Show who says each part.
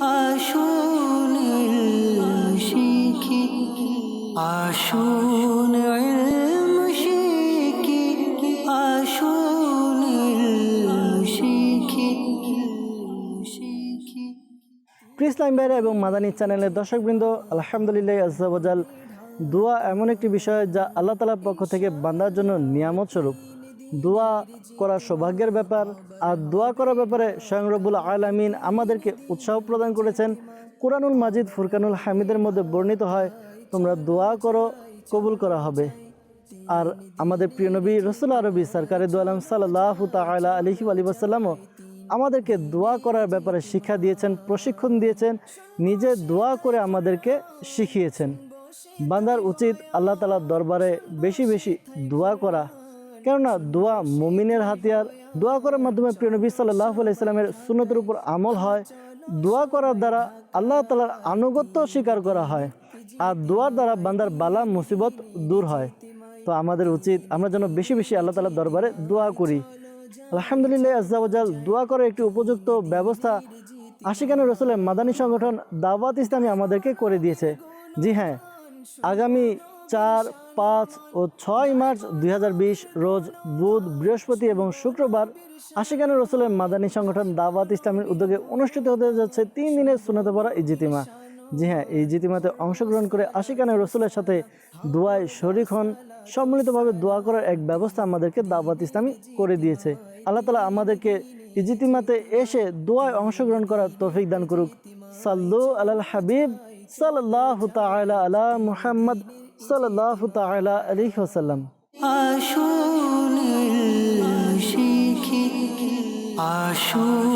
Speaker 1: আসুন শিখি আসুন শিখি আসুন শিখি
Speaker 2: বাইরা এবং মাদানী চ্যানেলের দর্শকবৃন্দ, আলহামদুলিল্লাহ আজাল দোয়া এমন একটি বিষয় যা আল্লাহ তালার পক্ষ থেকে বান্দার জন্য নিয়ামত স্বরূপ। দোয়া করা সৌভাগ্যের ব্যাপার আর দোয়া করার ব্যাপারে স্বয়ং রব্বুল আলামিন আমাদেরকে উৎসাহ প্রদান করেছেন। কোরআনুল মাজিদ ফুরকানুল হামিদের মধ্যে বর্ণিত হয়, তোমরা দোয়া করো, কবুল করা হবে। আর আমাদের প্রিয় নবী রসুল আরবি সরকারি দোয়ালাম সাল্লাহ তালা আলহি আলী ওসাল্লামও আমাদেরকে দোয়া করার ব্যাপারে শিক্ষা দিয়েছেন, প্রশিক্ষণ দিয়েছেন, নিজে দোয়া করে আমাদেরকে শিখিয়েছেন। বান্দার উচিত আল্লাহ তালার দরবারে বেশি বেশি দোয়া করা কেননা দোয়া মুমিনের হাতিয়ার, দোয়া করার মাধ্যমে প্রিয় নবী সাল্লাহ আলাইস্লামের সুন্নতের উপর আমল হয়। দোয়া করার দ্বারা আল্লাহ তালার আনুগত্য স্বীকার করা হয় আর দোয়ার দ্বারা বান্দার বালা, মুসিবত দূর হয়। তো আমাদের উচিত আমরা যেন বেশি বেশি আল্লাহ তালার দরবারে দোয়া করি। আলহামদুলিল্লাহ আজাল দোয়া করার একটি উপযুক্ত ব্যবস্থা আশিকানুর রসুলের মাদানী সংগঠন দাওয়াত ইসলামী আমাদেরকে করে দিয়েছে। জি হ্যাঁ আগামী চার, পাঁচ ও ছয় মার্চ দুই হাজার বিশ রোজ বুধ, বৃহস্পতি এবং শুক্রবার আশিকানুর রসুলের মাদানী সংগঠন দাওয়াত ইসলামের উদ্যোগে অনুষ্ঠিত হতে যাচ্ছে তিন দিনের সুনাতে পড়া ইজিতিমা। জি হ্যাঁ এই জিতিমাতে অংশগ্রহণ করে আশিকানের রসুলের সাথে দোয়ায় শরিক হন। সম্মিলিতভাবে দোয়া করার এক ব্যবস্থা আমাদেরকে দাওয়াত ইসলামী করে দিয়েছে। আল্লাহ তালা আমাদেরকে ইজিতিমাতে এসে দোয়ায় অংশগ্রহণ করার তৌফিক দান করুক। সাল্লু আলাল হাবিব সাল্লাহ তালা আলা মুহাম্মদ সাল্লাহ তালা আলী ওসাল্লাম
Speaker 1: আসুন ইলম শিখি আসুন ইলম শিখি আসুন